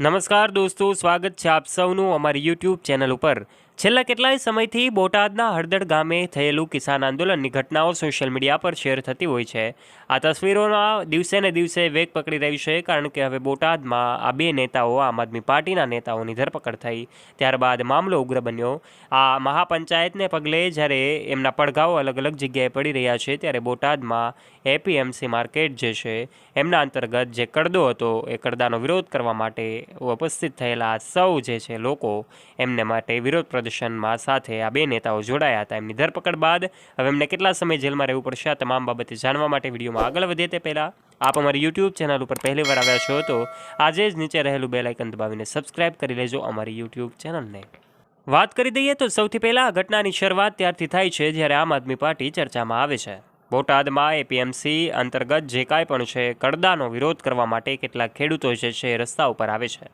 નમસ્કાર દોસ્તો સ્વાગત છે આપ સૌનું અમારી યુટ્યુબ ચેનલ ઉપર. છેલ્લા કેટલાય સમયથી બોટાદના હળદડ ગામે થયેલું કિસાન આંદોલનની ઘટનાઓ સોશિયલ મીડિયા પર શેર થતી હોય છે. આ તસવીરોના દિવસે ને દિવસે વેગ પકડી રહી છે, કારણ કે હવે બોટાદમાં આ બે નેતાઓ, આમ આદમી પાર્ટીના નેતાઓની ધરપકડ થઈ. ત્યારબાદ મામલો ઉગ્ર બન્યો. આ મહાપંચાયતને પગલે જ્યારે એમના પડઘાઓ અલગ અલગ જગ્યાએ પડી રહ્યા છે, ત્યારે બોટાદમાં એપીએમસી માર્કેટ જે છે, એમના અંતર્ગત જે કડદો હતો, એ કડદાનો વિરોધ કરવા માટે ઉપસ્થિત થયેલા સૌ જે છે લોકો એમને માટે વિરોધ પ્રદર્શનમાં સાથે આ બે નેતાઓ જોડાયા હતા. એમની ધરપકડ બાદ હવે એમને કેટલા સમય જેલમાં રહેવું પડશે આ તમામ બાબતે જાણવા માટે વિડીયોમાં આગળ વધે તે પહેલાં આપ અમારી યુટ્યુબ ચેનલ ઉપર પહેલી વાર આવ્યા છો તો આજે જ નીચે રહેલું બેલ આઇકન દબાવીને સબસ્ક્રાઇબ કરી લેજો અમારી યુટ્યુબ ચેનલને. વાત કરી દઈએ તો સૌથી પહેલાં આ ઘટનાની શરૂઆત ત્યારથી થાય છે જ્યારે આમ આદમી પાર્ટી ચર્ચામાં આવે છે. બોટાદમાં એપીએમસી અંતર્ગત જે કાંઈ પણ છે કડદાનો વિરોધ કરવા માટે કેટલાક ખેડૂતો જે છે રસ્તા ઉપર આવે છે.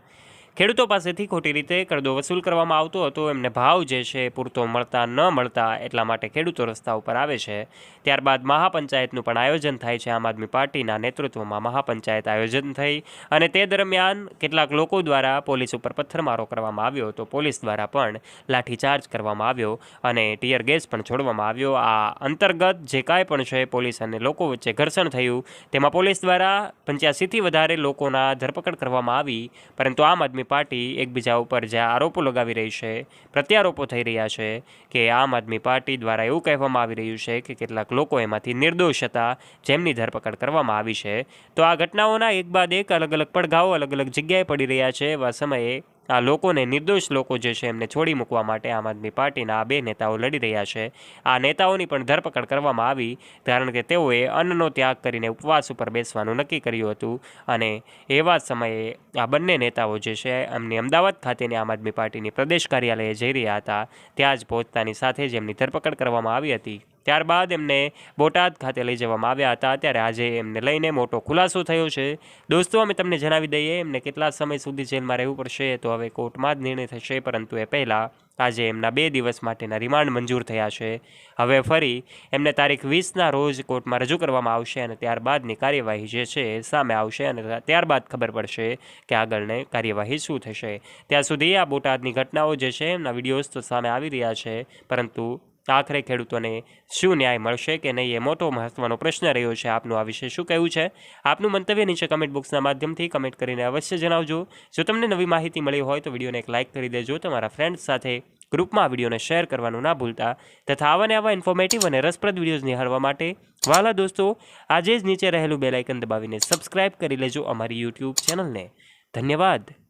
ખેડૂતો પાસેથી ખોટી રીતે કરદો વસૂલ કરવામાં આવતો હતો. એમને ભાવ જે છે પૂરતો મળતા ન મળતા એટલા માટે ખેડૂતો રસ્તા ઉપર આવે છે. ત્યારબાદ મહાપંચાયતનું પણ આયોજન થાય છે. આમ આદમી પાર્ટીના નેતૃત્વમાં મહાપંચાયત આયોજન થઈ અને તે દરમિયાન કેટલાક લોકો દ્વારા પોલીસ ઉપર પથ્થરમારો કરવામાં આવ્યો તો પોલીસ દ્વારા પણ લાઠીચાર્જ કરવામાં આવ્યો અને ટીયર ગેસ પણ છોડવામાં આવ્યો. આ અંતર્ગત જે કાંઈ પણ છે પોલીસ અને લોકો વચ્ચે ઘર્ષણ થયું. તેમાં પોલીસ દ્વારા પંચ્યાસીથી વધારે લોકોના ધરપકડ કરવામાં આવી. પરંતુ આમ આદમી પાર્ટી એકબીજા ઉપર જે આરોપો લગાવી રહી છે, પ્રત્યારોપો થઈ રહ્યા છે કે આમ આદમી પાર્ટી દ્વારા એવું કહેવામાં આવી રહ્યું છે કે કેટલાક લોકો એમાંથી નિર્દોષ હતા, જેમની ધરપકડ કરવામાં આવી છે. તો આ ઘટનાઓના એક બાદ એક અલગ અલગ પડઘાઓ અલગ અલગ જગ્યાએ પડી રહ્યા છે. એવા સમયે આ લોકોને નિર્દોષ લોકો જે છે એમને છોડી મૂકવા માટે આમ આદમી પાર્ટીના આ બે નેતાઓ લડી રહ્યા છે. આ નેતાઓની પણ ધરપકડ કરવામાં આવી, કારણ કે તેઓએ અન્નનો ત્યાગ કરીને ઉપવાસ ઉપર બેસવાનું નક્કી કર્યું હતું. અને એવા સમયે આ બંને નેતાઓ જે છે એમની અમદાવાદ ખાતેની આમ આદમી પાર્ટીની પ્રદેશ કાર્યાલયે જઈ રહ્યા હતા. ત્યાં જ પહોંચતાની સાથે જ એમની ધરપકડ કરવામાં આવી હતી. ત્યારબાદ એમને બોટાદ ખાતે લઈ જવામાં આવ્યા હતા. ત્યારે આજે એમને લઈને મોટો ખુલાસો થયો છે. દોસ્તો, અમે તમને જણાવી દઈએ, એમને કેટલા સમય સુધી જેલમાં રહેવું પડશે તો હવે કોર્ટમાં જ નિર્ણય થશે, પરંતુ એ પહેલાં આજે એમના બે દિવસ માટેના રિમાન્ડ મંજૂર થયા છે. હવે ફરી એમને તારીખ વીસના રોજ કોર્ટમાં રજૂ કરવામાં આવશે અને ત્યારબાદની કાર્યવાહી જે છે એ સામે આવશે અને ત્યારબાદ ખબર પડશે કે આગળને કાર્યવાહી શું થશે. ત્યાં સુધી આ બોટાદની ઘટનાઓ જે છે એમના વિડીયોઝ તો સામે આવી રહ્યા છે, પરંતુ આખરે ખેડૂતોને શું ન્યાય મળશે કે નહીં એ મોટો મહત્વનો પ્રશ્ન રહ્યો છે આપનું આ વિશે શું કહેવું છે? આપનું મંતવ્ય નીચે કમેન્ટ બોક્સના માધ્યમથી કમેન્ટ કરીને અવશ્ય જણાવજો. જો તમને નવી માહિતી મળી હોય તો વિડીયોને એક લાઇક કરી દેજો, તમારા ફ્રેન્ડ્સ સાથે ગ્રુપમાં વિડીયોને શેર કરવાનું ના ભૂલતા તથા આવાને આવા ઇન્ફોર્મેટિવ અને રસપ્રદ વિડીયોઝ નિહાળવા માટે વાલા દોસ્તો, આજે જ નીચે રહેલું બેલાઇકન દબાવીને સબસ્ક્રાઇબ કરી લેજો અમારી યુટ્યુબ ચેનલને. ધન્યવાદ.